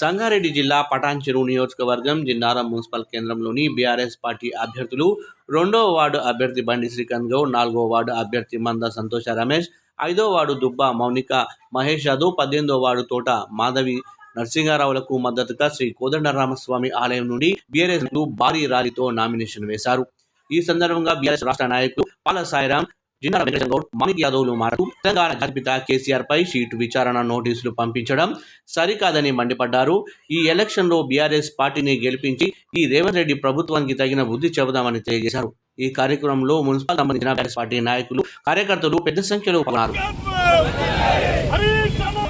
సంగారెడ్డి జిల్లా పటాన్ చెరువు నియోజకవర్గం జిన్నారం మున్సిపల్ కేంద్రంలోని బీఆర్ఎస్ పార్టీ అభ్యర్థులు రెండవ వార్డు అభ్యర్థి బండి శ్రీకాంత్ గౌడ్ నాలుగో వార్డు అభ్యర్థి మంద సంతోష రమేష్ ఐదో వార్డు దుబ్బా మౌనిక మహేష్ యాదవ్ పద్దెనిమిదో వార్డు తోట మాధవి నరసింహారావులకు మద్దతుగా శ్రీ కోదండరామస్వామి ఆలయం నుండి బీఆర్ఎస్ భారీ ర్యాలీతో నామినేషన్ వేశారు. ఈ సందర్భంగా బీఆర్ఎస్ రాష్ట్ర నాయకులు పాల సాయిరాం జిన్నార వెంకటేశ్వర గౌడ్ మాణిక్ యాదవ్లు మాట్లాడుతూ తెలంగాణ జాతిపిత కేసీఆర్ పై సీటు విచారణ నోటీసులు పంపించడం సరికాదని మండిపడ్డారు. ఈ ఎలక్షన్లో బీఆర్ఎస్ పార్టీని గెలిపించి ఈ రేవంత్ రెడ్డి ప్రభుత్వానికి తగిన బుద్ధి చెబుదామని తెలియజేశారు. ఈ కార్యక్రమంలో మున్సిపల్ సంబంధించిన బీఆర్ఎస్ పార్టీ నాయకులు కార్యకర్తలు పెద్ద సంఖ్యలో పాల్గొన్నారు హరీష్ రావు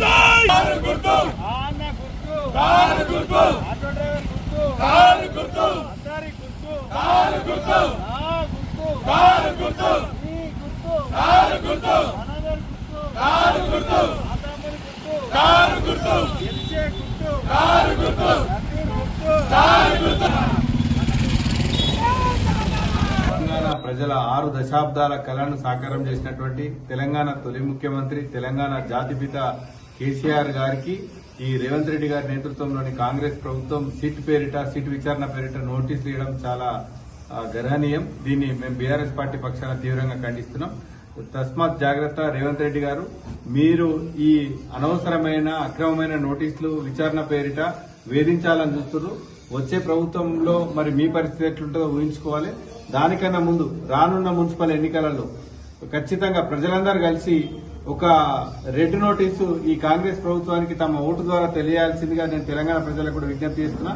జై కారు గుర్తు ఆన్న గుర్తు కారు గుర్తు ఆటో డ్రైవర్ గుర్తు కారు గుర్తు అందరి గుర్తు కారు గుర్తు ఆ గుర్తు కారు గుర్తు ఈ గుర్తు కారు గుర్తు కారు గుర్తు కారు గుర్తు కారు గుర్తు కారు గుర్తు తెలంగాణ ప్రజల ఆరు దశాబ్దాల కళను సాకారం చేసినటువంటి తెలంగాణ తొలి ముఖ్యమంత్రి తెలంగాణ జాతిపిత కేసీఆర్ గారికి ఈ రేవంత్ రెడ్డి గారి నేతృత్వంలోని కాంగ్రెస్ ప్రభుత్వం సిట్ పేరిట సిట్ విచారణ పేరిట నోటీసులు ఇవ్వడం చాలా గర్హనీయం. దీన్ని మేము బీఆర్ఎస్ పార్టీ పక్షాన తీవ్రంగా ఖండిస్తున్నాం. తస్మాత్ జాగ్రత్త రేవంత్ రెడ్డి గారు. మీరు ఈ అనవసరమైన అక్రమమైన నోటీసులు విచారణ పేరిట వేధించాలని చూస్తున్నారు. వచ్చే ప్రభుత్వంలో మరి మీ పరిస్థితి ఎట్లుంటుందో ఊహించుకోవాలి. దానికన్నా ముందు రానున్న మున్సిపల్ ఎన్నికలలో ఖచ్చితంగా ప్రజలందరూ కలిసి ఒక రెడ్ నోటీసు ఈ కాంగ్రెస్ ప్రభుత్వానికి తమ ఓటు ద్వారా తెలియాల్సిందిగా నేను తెలంగాణ ప్రజలకు కూడా విజ్ఞప్తి చేస్తున్నా.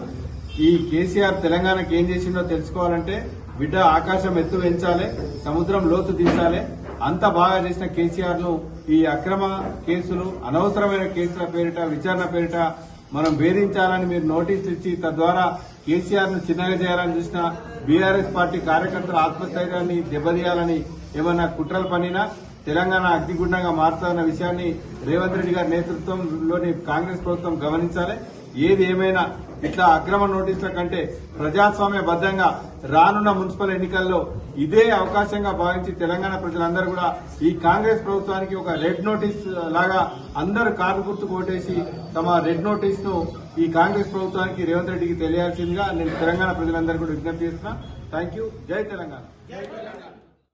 ఈ కేసీఆర్ తెలంగాణకి ఏం చేసిండో తెలుసుకోవాలంటే బిడ్డ ఆకాశం ఎత్తు పెంచాలి సముద్రం లోతు తీసాలి అంత బాగా చేసిన కేసీఆర్ను ఈ అక్రమ కేసులు అనవసరమైన కేసుల పేరిట విచారణ పేరిట మనం వేధించాలని మీరు నోటీసులు ఇచ్చి తద్వారా కేసీఆర్ను చిన్నగా చేయాలని చూసిన బీఆర్ఎస్ పార్టీ కార్యకర్తల ఆత్మస్థైర్యాన్ని దెబ్బతీయాలని ఏమన్నా కుట్రలు పనినా తెలంగాణ అగ్నిగుండంగా మారుతున్న విషయాన్ని రేవంత్ రెడ్డి గారి నేతృత్వంలోని కాంగ్రెస్ ప్రభుత్వం గమనించాలి. ఏది ఏమైనా ఇట్లా అక్రమ నోటీసుల కంటే ప్రజాస్వామ్య బద్దంగా రానున్న మున్సిపల్ ఎన్నికల్లో ఇదే అవకాశంగా భావించి తెలంగాణ ప్రజలందరూ కూడా ఈ కాంగ్రెస్ ప్రభుత్వానికి ఒక రెడ్ నోటీస్ లాగా అందరూ కారు గుర్తు కొట్టేసి తమ రెడ్ నోటీస్ను ఈ కాంగ్రెస్ ప్రభుత్వానికి రేవంత్ రెడ్డికి తెలియాల్సిందిగా నేను తెలంగాణ ప్రజలందరూ కూడా విజ్ఞప్తి చేస్తున్నా. థ్యాంక్ యూ జై తెలంగాణ.